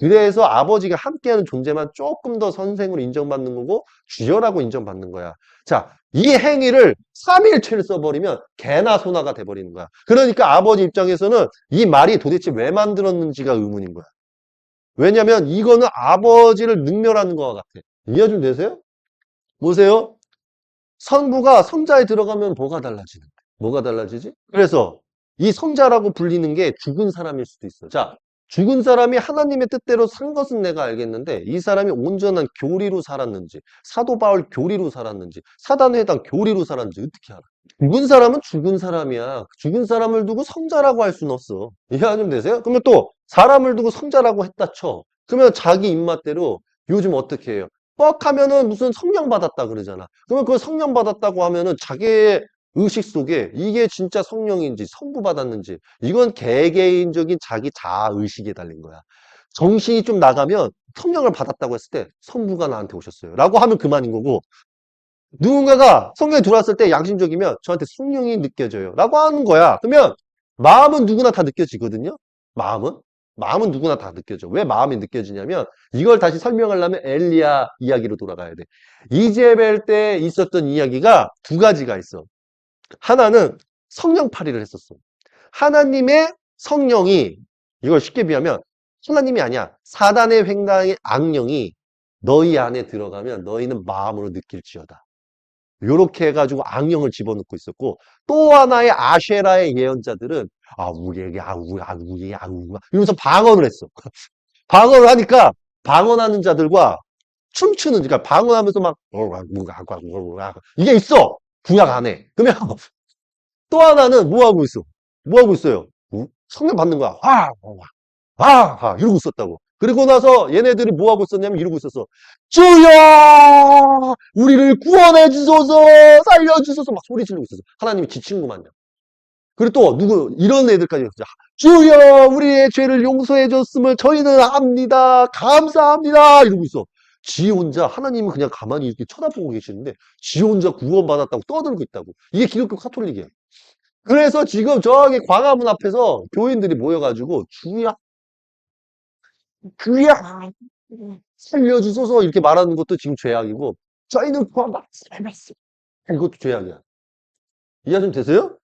그래서 아버지가 함께하는 존재만 조금 더 선생으로 인정받는 거고 주여라고 인정받는 거야. 자, 이 행위를 삼일체를 써버리면 개나 소나가 돼버리는 거야. 그러니까 아버지 입장에서는 이 말이 도대체 왜 만들었는지가 의문인 거야. 왜냐면 이거는 아버지를 능멸하는 거와 같아. 이해 좀 되세요? 보세요. 성부가 성자에 들어가면 뭐가 달라지는 거야? 뭐가 달라지지? 그래서 이 성자라고 불리는 게 죽은 사람일 수도 있어. 자, 죽은 사람이 하나님의 뜻대로 산 것은 내가 알겠는데 이 사람이 온전한 교리로 살았는지 사도 바울 교리로 살았는지 사단에 해당 교리로 살았는지 어떻게 알아? 죽은 사람은 죽은 사람이야. 죽은 사람을 두고 성자라고 할 수는 없어. 이해 좀 되세요? 그러면 또 사람을 두고 성자라고 했다 쳐. 그러면 자기 입맛대로 요즘 어떻게 해요? 뻑 하면은 무슨 성령 받았다 그러잖아. 그러면 그 성령 받았다고 하면은 자기의 의식 속에 이게 진짜 성령인지 성부 받았는지 이건 개개인적인 자기 자아 의식에 달린 거야. 정신이 좀 나가면 성령을 받았다고 했을 때 성부가 나한테 오셨어요. 라고 하면 그만인 거고 누군가가 성령에 들어왔을 때 양심적이면 저한테 성령이 느껴져요. 라고 하는 거야. 그러면 마음은 누구나 다 느껴지거든요. 마음은 마음은 누구나 다 느껴져. 왜 마음이 느껴지냐면 이걸 다시 설명하려면 엘리야 이야기로 돌아가야 돼. 이제벨 때 있었던 이야기가 두 가지가 있어. 하나는 성령팔이를 했었어. 하나님의 성령이 이걸 쉽게 비하면 하나님이 아니야. 사단의 횡단의 악령이 너희 안에 들어가면 너희는 마음으로 느낄지어다. 요렇게 해가지고 악령을 집어넣고 있었고 또 하나의 아쉐라의 예언자들은 아 우리에게 아 우리 아 우리 아 우리 이러면서 방언을 했어. 방언을 하니까 방언하는 자들과 춤추는 그러니까 방언하면서 막 이게 있어 구약 안에. 그러면 또 하나는 뭐 하고 있어? 뭐 하고 있어요? 우- 성령 받는 거야. 아, 아, 아, 이러고 있었다고. 그리고 나서 얘네들이 뭐 하고 있었냐면 이러고 있었어. 주여! 우리를 구원해 주소서! 살려 주소서! 막 소리 지르고 있었어. 하나님이 지친구만요. 그리고 또 누구 이런 애들까지 있었죠. 주여! 우리의 죄를 용서해 줬음을 저희는 압니다. 감사합니다. 이러고 있어. 지 혼자 하나님은 그냥 가만히 이렇게 쳐다보고 계시는데 지 혼자 구원받았다고 떠들고 있다고. 이게 기독교 카톨릭이야. 그래서 지금 저기 광화문 앞에서 교인들이 모여가지고 주여 주여 살려주소서 이렇게 말하는 것도 지금 죄악이고 저희는 구원받았습니다. 이것도 죄악이야. 이해 좀 되세요?